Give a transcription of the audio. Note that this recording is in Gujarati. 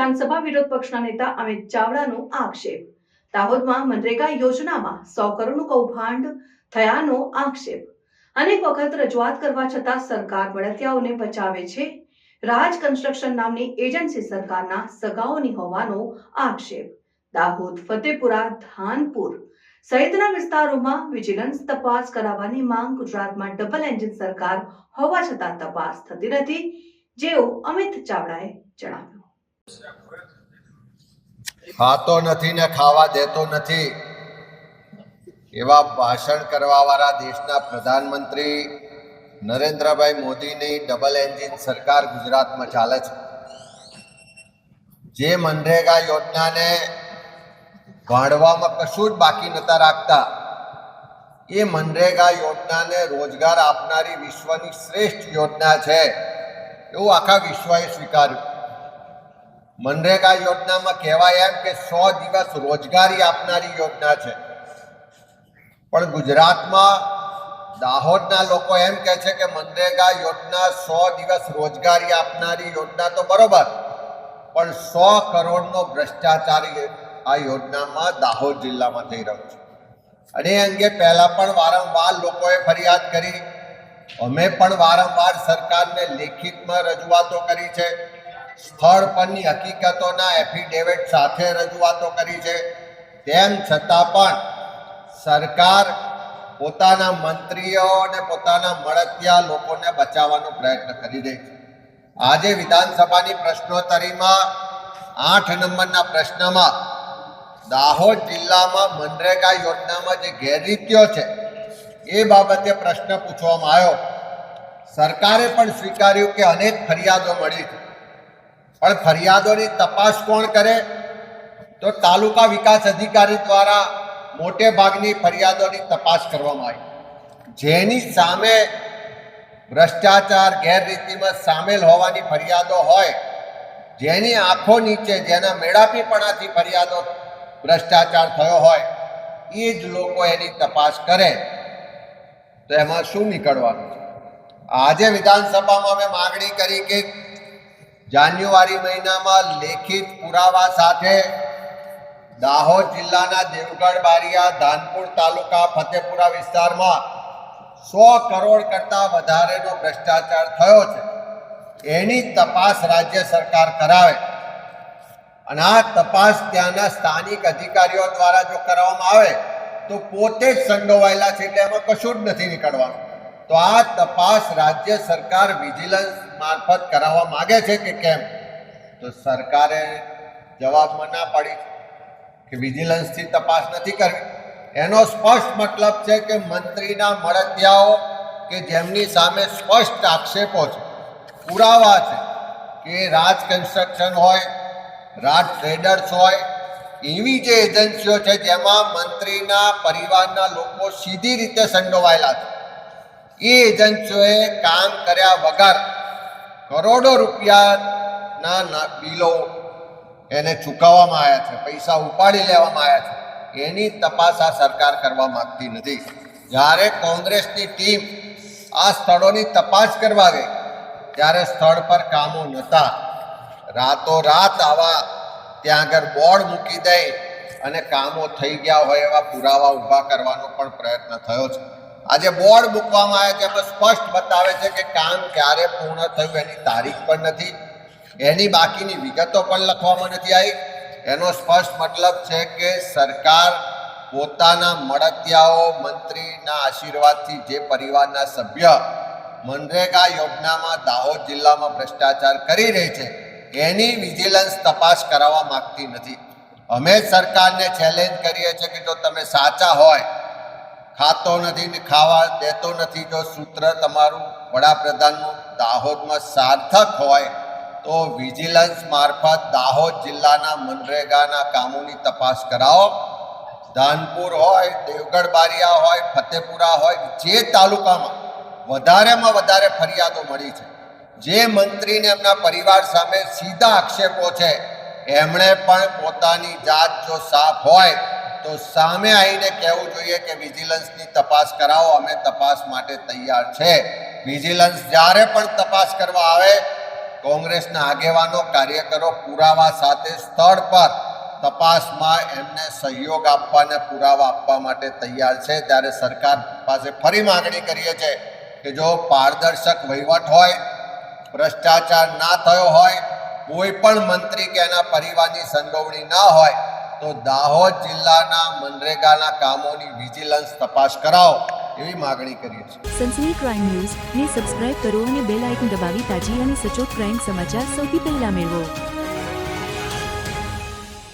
વિધાનસભા વિરોધ પક્ષના નેતા અમિત ચાવડાનો આક્ષેપ. દાહોદમાં મનરેગા યોજનામાં સો કરોડનું કૌભાંડ થયાનો આક્ષેપ. અનેક વખત રજૂઆત કરવા છતાં સરકાર બળતિયાઓને બચાવે છે. રાજ કન્સ્ટ્રક્શન નામની એજન્સી સરકારના સગાઓની હોવાનો આક્ષેપ. દાહોદ, ફતેપુરા, ધાનપુર સહિતના વિસ્તારોમાં વિજિલન્સ તપાસ કરાવવાની માંગ ગુજરાતમાં ડબલ એન્જિન સરકાર હોવા છતાં તપાસ થતી નથી, જેવું અમિત ચાવડાએ જણાવ્યું. ખાતો નથી ને ખાવા દેતો નથી. એવા ભાષણ કરવાવાળા દેશના પ્રધાનમંત્રી નરેન્દ્રભાઈ મોદીની ડબલ એન્જિન સરકાર ગુજરાતમાં ચાલે છે. જે મનરેગા યોજનાને ભાંડવામાં કશું જ બાકી નતા રાખતા, એ મનરેગા યોજનાને રોજગાર આપનારી વિશ્વની શ્રેષ્ઠ યોજના છે. એવું આખા વિશ્વએ સ્વીકાર્યું. મનરેગા યોજનામાં કહેવાય એમ કે સો દિવસ રોજગારી આપનારી યોજના છે. પણ ગુજરાતમાં દાહોદના લોકો એમ કહે છે કે મનરેગા યોજના સો દિવસ રોજગારી આપનારી યોજના તો બરોબર, પણ સો કરોડનો ભ્રષ્ટાચાર આ યોજનામાં દાહોદ જિલ્લામાં થઈ રહ્યો છે. અને એ અંગે પહેલાં પણ વારંવાર લોકોએ ફરિયાદ કરી. અમે પણ વારંવાર સરકારને લેખિતમાં રજૂઆતો કરી છે. સ્થળ પરની હકીકતોના એફિડેવિટ સાથે રજૂઆતો કરી છે. તેમ છતાં પણ સરકાર પોતાના મંત્રીઓ અને પોતાના મળતિયા લોકોને બચાવવાનો પ્રયત્ન કરી રહી છે. આજે વિધાનસભાની પ્રશ્નોત્તરીમાં આઠ નંબરના પ્રશ્નમાં દાહોદ જિલ્લામાં મનરેગા યોજનામાં જે ગેરરીતિઓ છે, એ બાબતે પ્રશ્ન પૂછવામાં આવ્યો. સરકારે પણ સ્વીકાર્યું કે અનેક ફરિયાદો મળી છે. પણ ફરિયાદોની તપાસ કોણ કરે? તો તાલુકા વિકાસ અધિકારી દ્વારા મોટે ભાગની ફરિયાદોની તપાસ કરવામાં આવી. જેની સામે ભ્રષ્ટાચાર ગેરરીતિમાં સામેલ હોવાની ફરિયાદો હોય, જેની આંખો નીચે, જેના મેળાપીપણાથી ફરિયાદો ભ્રષ્ટાચાર થયો હોય એ જ લોકો એની તપાસ કરે. તો એમાં શું નીકળવાનું છે? આજે વિધાનસભામાં અમે માગણી કરી કે જાન્યુઆરી મહિનામાં લેખિત પુરાવા સાથે દાહોદ જિલ્લાના દેવગઢ, બારિયા, ધાનપુર તાલુકા, ફતેપુરા વિસ્તારમાં સો કરોડ કરતાં વધારેનો ભ્રષ્ટાચાર થયો છે. એની તપાસ રાજ્ય સરકાર કરાવે. અને આ તપાસ ત્યાંના સ્થાનિક અધિકારીઓ દ્વારા જો કરવામાં આવે, તો પોતે જ સંડોવાયેલા છે એટલે એમાં કશું જ નથી નીકળવાનું. તો આ તપાસ રાજ્ય સરકાર વિજિલન્સ મારફત કરાવવા માગે છે કે કેમ? તો સરકારે જવાબમાં ના પાડી કે વિજિલન્સથી તપાસ નથી કરવી. એનો સ્પષ્ટ મતલબ છે કે મંત્રીના મળતિયાઓ કે જેમની સામે સ્પષ્ટ આક્ષેપો છે, પુરાવા છે કે રાજ કન્સ્ટ્રક્શન હોય, રાજ ટ્રેડર્સ હોય, એવી જે એજન્સીઓ છે જેમાં મંત્રીના પરિવારના લોકો સીધી રીતે સંડોવાયેલા છે. એ એજન્સીઓએ કામ કર્યા વગર કરોડો રૂપિયાના બિલો એને ચૂકવવામાં આવ્યા છે, પૈસા ઉપાડી લેવામાં આવ્યા છે. એની તપાસ આ સરકાર કરવા માગતી નથી. જ્યારે કોંગ્રેસની ટીમ આ સ્થળોની તપાસ કરવા ગઈ, ત્યારે સ્થળ પર કામો નહોતા. રાતોરાત આવા ત્યાં આગળ બોર્ડ મૂકી દઈ અને કામો થઈ ગયા હોય એવા પુરાવા ઊભા કરવાનો પણ પ્રયત્ન થયો છે. આજે બોર્ડ મૂકવામાં છે એમાં સ્પષ્ટ બતાવે છે કે કામ ક્યારે પૂર્ણ થયું એની તારીખ પણ નથી. એની બાકીની વિગતો પણ લખવામાં નથી આવી. એનો સ્પષ્ટ મતલબ છે કે સરકાર પોતાના મળતિયાઓ મંત્રીના આશીર્વાદથી જે પરિવારના સભ્ય મનરેગા યોજનામાં દાહોદ જિલ્લામાં ભ્રષ્ટાચાર કરી રહી છે, એની વિજિલન્સ તપાસ કરાવવા માગતી નથી. અમે સરકારને ચેલેન્જ કરીએ છીએ કે જો તમે સાચા હોય ખાતો નથી ને ખાવા દેતો નથી, જો સૂત્ર તમારું વડાપ્રધાનનું દાહોદમાં સાર્થક હોય, તો વિજિલન્સ મારફત દાહોદ જિલ્લાના મનરેગાના કામોની તપાસ કરાવો. ધાનપુર હોય, દેવગઢ બારિયા હોય, ફતેપુરા હોય, જે તાલુકામાં વધારેમાં વધારે ફરિયાદો મળી છે, જે મંત્રીને એમના પરિવાર સામે સીધા આક્ષેપો છે, એમણે પણ પોતાની જાત જો સાફ હોય તો સામે આવીને કહેવું જોઈએ કે વિજિલન્સની તપાસ કરાવો, અમે તપાસ માટે તૈયાર છે. વિજિલન્સ જ્યારે પણ તપાસ કરવા આવે, કોંગ્રેસના આગેવાનો, કાર્યકરો પુરાવા સાથે સ્થળ પર તપાસમાં એમને સહયોગ આપવાને પુરાવા આપવા માટે તૈયાર છે. ત્યારે સરકાર પાસે ફરી માગણી કરીએ છીએ કે જો પારદર્શક વહીવટ હોય, ભ્રષ્ટાચાર ના થયો હોય, કોઈ પણ મંત્રી કે એના પરિવારની સંડોવણી ના હોય તો દાહોદ જિલ્લાના મનરેગાના કામોની વિજિલન્સ તપાસ કરાવો એવી માગણી કરીએ છીએ. સનસની ક્રાઇમ ન્યૂઝ ને સબસ્ક્રાઇબ કરો અને બેલ આઇકન દબાવી તાજી અને સચોટ ક્રાઇમ સમાચાર સૌથી પહેલા મેળવો.